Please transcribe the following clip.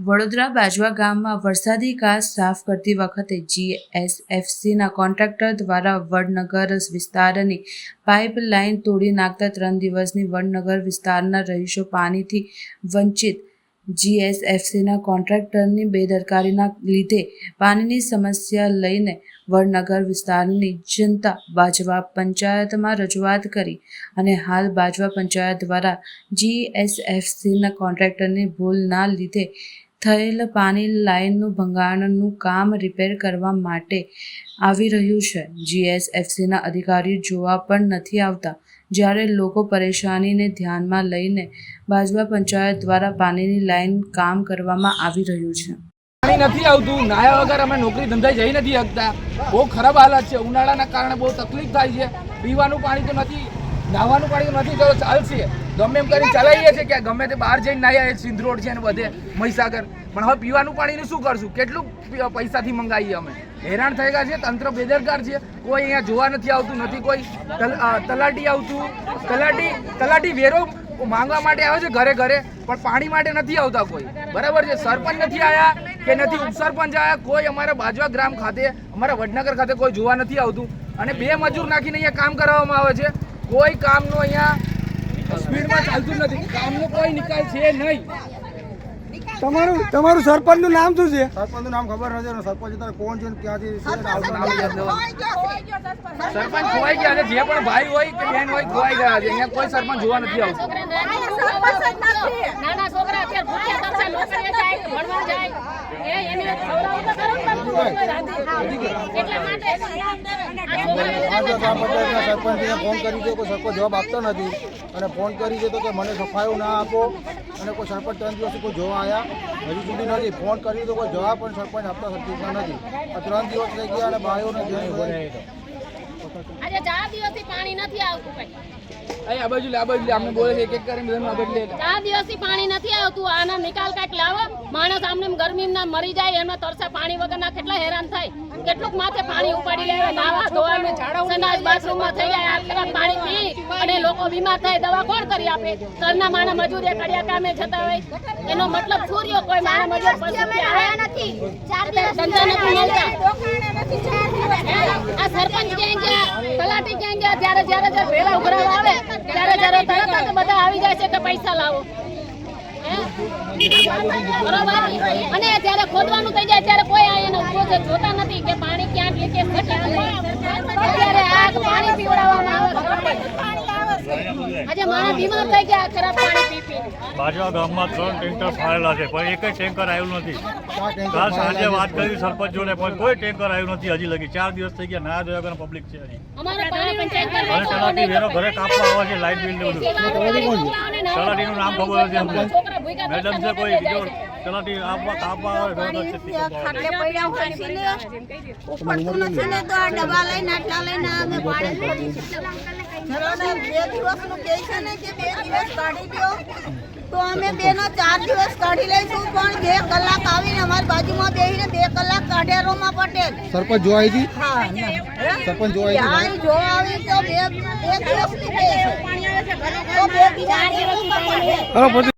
વડોદરા બાજવા ગામમાં વરસાદી ઘાસ સાફ કરતી વખતે જીએસએફસીના કોન્ટ્રાક્ટર દ્વારા વડનગર વિસ્તારની પાઇપ લાઇન તોડી નાખતા ત્રણ દિવસની વડનગર વિસ્તારના રહીશો પાણીથી વંચિત. જીએસએફસીના કોન્ટ્રાક્ટરની બેદરકારીના લીધે પાણીની સમસ્યા લઈને વડનગર વિસ્તારની જનતા બાજવા પંચાયતમાં રજૂઆત કરી અને હાલ બાજવા પંચાયત દ્વારા જીએસએફસીના કોન્ટ્રાક્ટરની ભૂલના લીધે થયેલ પાણી લાઇનનું ભંગાણનું કામ રિપેર કરવા માટે આવી રહ્યું છે. જીએસએફસીના અધિકારીઓ જોવા પણ નથી આવતા. જ્યારે લોકો પરેશાનીને ધ્યાનમાં લઈને બાજવા પંચાયત દ્વારા પાણીની લાઇન કામ કરવામાં આવી રહ્યું છે. પાણી નથી આવતું. નાયા વગર અમે નોકરી ધંધા જઈ નથી શકતા. બહુ ખરાબ હાલત છે. ઉનાળાના કારણે બહુ તકલીફ થાય છે. પીવાનું પાણી તો નથી. નાહવાનું પાણી નથી તો ચાલશે ગમે એમ કરીને ચલાવીએ છીએ કે ગમે તે બહાર જઈને નાહ્યા સિંધ રોડ છે ને બધે મહીસાગર. પણ હવે પીવાનું પાણીનું શું કરશું? કેટલું પૈસાથી મંગાવીએ અમે? હેરાન થઈ ગયા છે તંત્ર બેદરકાર છે. કોઈ અહીંયા જોવા નથી આવતું નથી કોઈ તલાટી આવતું. તલાટી તલાટી વેરો માંગવા માટે આવે છે ઘરે ઘરે પણ પાણી માટે નથી આવતા કોઈ. બરાબર છે? સરપંચ નથી આવ્યા કે નથી ઉપસરપંચ આવ્યા કોઈ અમારા બાજવા ગ્રામ ખાતે અમારા વડનગર ખાતે કોઈ જોવા નથી આવતું. અને બે મજૂર નાખીને અહીંયા કામ કરાવવામાં આવે છે. કોઈ કામનું અહીંયા સ્પીડમાં ચાલતું નથી. કામનો કોઈ નિકાલ છે નહીં. તમારું તમારું સરપંચનું નામ શું છે? સરપંચનું નામ ખબર નથી સરપંચ અત્યારે કોણ છે ને ક્યાંથી ને સરપંચ ખોવાઈ ગયા છે. જે પણ ભાઈ હોય કે બેન હોય ખોવાઈ ગયા છે. અહીંયા કોઈ સરપંચ જોવા નથી આવતું નાના છોકરા અત્યારે ભૂખ્યા કરશે નોકરીએ જાય કે ભણવા જાય એ એને ખવડાવવું તો ખરું ને બધું કોઈ રાંધી. એટલા માટે આ પાંચ છોકરાને ગ્રામ પંચાયતના સરપંચને ફોન કરી છે કોઈ સરપંચ જવાબ આપતો નથી. અને ફોન કરી છે તો કે મને સફાયો ના આપો અને કોઈ સરપંચ ત્રણ દિવસથી કોઈ જોવા આવ્યા હજુ સુધી નથી. ફોન કરી તો કોઈ જવાબ પણ સરપંચ આપતા સરપંચના નથી. આ ત્રણ દિવસ થઈ ગયા અને બાયોને આજે ચાર દિવસથી પાણી નથી આવતું કઈ અહીં આ બાજુ આ બાજુ અમને બોલે છે એક એક કરીને બધાને બાજુ લે. લે. ચાર દિવસથી પાણી નથી આવતું. આના નિકાલ કાંઈક લાવો. માણસ આમને ગરમીમાં મરી જાય એમાં તરસા પાણી વગરના કેટલા હેરાન થાય. કેટલુંક માથે પાણી ઉપાડી લેવા નાવા ધોવાનું સંડાસ બાથરૂમમાં થઈ જાય આટલા પાણી પી અને લોકો બીમાર થાય દવા કોણ કરી આપે? ઘરના માણસ મજૂરી કડિયા કામે જતા હોય. એનો મતલબ શું કોઈ માણસ મજૂર પછી નથી. ધંધા નથી મળતા. આ સરપંચ ક્યાં ગયા? તલાટી ક્યાં ગયા? જ્યારે જ્યારે જ્યારે ભેળા ઉઘરાવા આવે ત્યારે જ્યારે તરત જ બધા આવી જાય છે કે પૈસા લાવો. બરોબર? અને જ્યારે ખોદવાનું થઈ જાય ત્યારે કોઈ એનો જોતા નથી કે પાણી ક્યાંક લીકેજ છે ક્યાં નહીં અત્યારે આ પાણી પીવડાવવામાં આવે આજે માણસ બીમાર થઈ ગયા ખરાબ પાણી પી પીને બાજવા ગામમાં ત્રણ ટેન્કર ફાળેલા છે પણ એક જ ટેન્કર આવ્યું નથી. કાલ સાંજે વાત કરી સરપંચ જોડે પણ કોઈ ટેન્કર આવ્યું નથી હજી લગી. ચાર દિવસ થઈ ગયા ના જોયા વગર પબ્લિક છે હજી. અમારે પાણી અને તલાટી વેરો ઘરે કાપવા આવે છે લાઇટ બિલ ને બધું. તલાટીનું નામ ખબર નથી અમને. મેડમ છે કોઈ બીજો તલાટી આપવા કાપવા આવે ઘરે ઘર છે ખાટલે પડ્યા હોય છે ને. ઉપડતું નથી ને તો આ ડબ્બા લઈને આટલા લઈને અમે પાણી ભરી છે બે દિવસનું કહે છે ને કે બે દિવસ કાઢી દો. તો અમે બે નો ચાર દિવસ કાઢી લઈશું પણ બે કલાક આવીને અમારી બાજુમાં બેસીને બે કલાક કાઢ્યા રોમા પટેલ સરપંચ જોવા આવી સરપંચ જોવા આવી જોવા આવી તો બે બે દિવસની કહે છે. તો બે બીજા